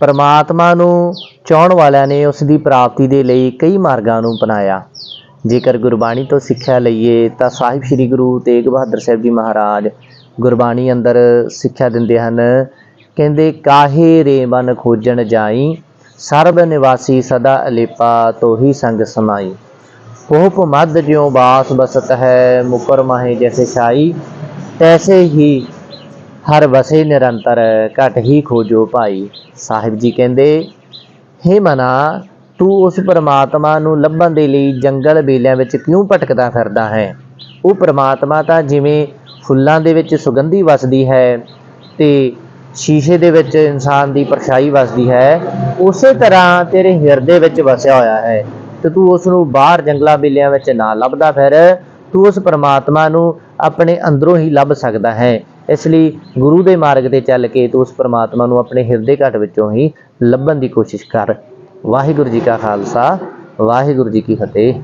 ਪਰਮਾਤਮਾ ਨੂੰ ਚਾਹਣ ਵਾਲਿਆਂ ਨੇ ਉਸ ਦੀ ਪ੍ਰਾਪਤੀ ਦੇ ਲਈ ਕਈ ਮਾਰਗਾਂ ਨੂੰ ਅਪਣਾਇਆ। ਜੇਕਰ ਗੁਰਬਾਣੀ ਤੋਂ ਸਿੱਖਿਆ ਲਈਏ ਤਾਂ ਸਾਹਿਬ ਸ੍ਰੀ ਗੁਰੂ ਤੇਗ ਬਹਾਦਰ ਸਾਹਿਬ ਜੀ ਮਹਾਰਾਜ ਗੁਰਬਾਣੀ ਅੰਦਰ ਸਿੱਖਿਆ ਦਿੰਦੇ ਹਨ। ਕਹਿੰਦੇ, ਕਾਹੇ ਰੇ ਮਨ ਖੋਜਣ ਜਾਈ, ਸਰਬ ਨਿਵਾਸੀ ਸਦਾ ਅਲੇਪਾ ਤੋਹੀ ਸੰਗ ਸਮਾਈ। ਉਹ ਭਮਦ ਜਿਉ ਬਾਸ ਬਸਤ ਹੈ, ਮੁਕਰ ਮਾਹੇ ਜੈਸੇ ਛਾਈ ਤੈਸੇ ਹੀ ਹਰ ਵਸੇ ਨਿਰੰਤਰ, ਘਟ ਹੀ ਖੋਜੋ ਭਾਈ। ਸਾਹਿਬ ਜੀ ਕਹਿੰਦੇ, ਹੇ ਮਨਾ, ਤੂੰ ਉਸ ਪਰਮਾਤਮਾ ਨੂੰ ਲੱਭਣ ਦੇ ਲਈ ਜੰਗਲ ਬੇਲਿਆਂ ਵਿੱਚ ਕਿਉਂ ਭਟਕਦਾ ਫਿਰਦਾ ਹੈ? ਉਹ ਪਰਮਾਤਮਾ ਤਾਂ ਜਿਵੇਂ ਫੁੱਲਾਂ ਦੇ ਵਿੱਚ ਸੁਗੰਧੀ ਵਸਦੀ ਹੈ ਤੇ ਸ਼ੀਸ਼ੇ ਦੇ ਵਿੱਚ ਇਨਸਾਨ ਦੀ ਪਰਛਾਈ ਵਸਦੀ ਹੈ, ਉਸੇ ਤਰ੍ਹਾਂ ਤੇਰੇ ਹਿਰਦੇ ਵਿੱਚ ਵਸਿਆ ਹੋਇਆ ਹੈ। ਤੇ ਤੂੰ ਉਸ ਨੂੰ ਬਾਹਰ ਜੰਗਲਾਂ ਬੇਲਿਆਂ ਵਿੱਚ ਨਾ ਲੱਭਦਾ ਫਿਰ, ਤੂੰ ਉਸ ਪਰਮਾਤਮਾ ਨੂੰ ਆਪਣੇ ਅੰਦਰੋਂ ਹੀ ਲੱਭ ਸਕਦਾ ਹੈ। ਇਸ ਲਈ ਗੁਰੂ ਦੇ ਮਾਰਗ ਤੇ ਚੱਲ ਕੇ ਤੂੰ ਉਸ ਪਰਮਾਤਮਾ ਨੂੰ ਆਪਣੇ ਹਿਰਦੇ ਘਟ ਵਿੱਚੋਂ ਹੀ ਲੱਭਣ ਦੀ ਕੋਸ਼ਿਸ਼ ਕਰ। ਵਾਹਿਗੁਰੂ ਜੀ ਕਾ ਖਾਲਸਾ, ਵਾਹਿਗੁਰੂ ਜੀ ਕੀ ਫਤਿਹ।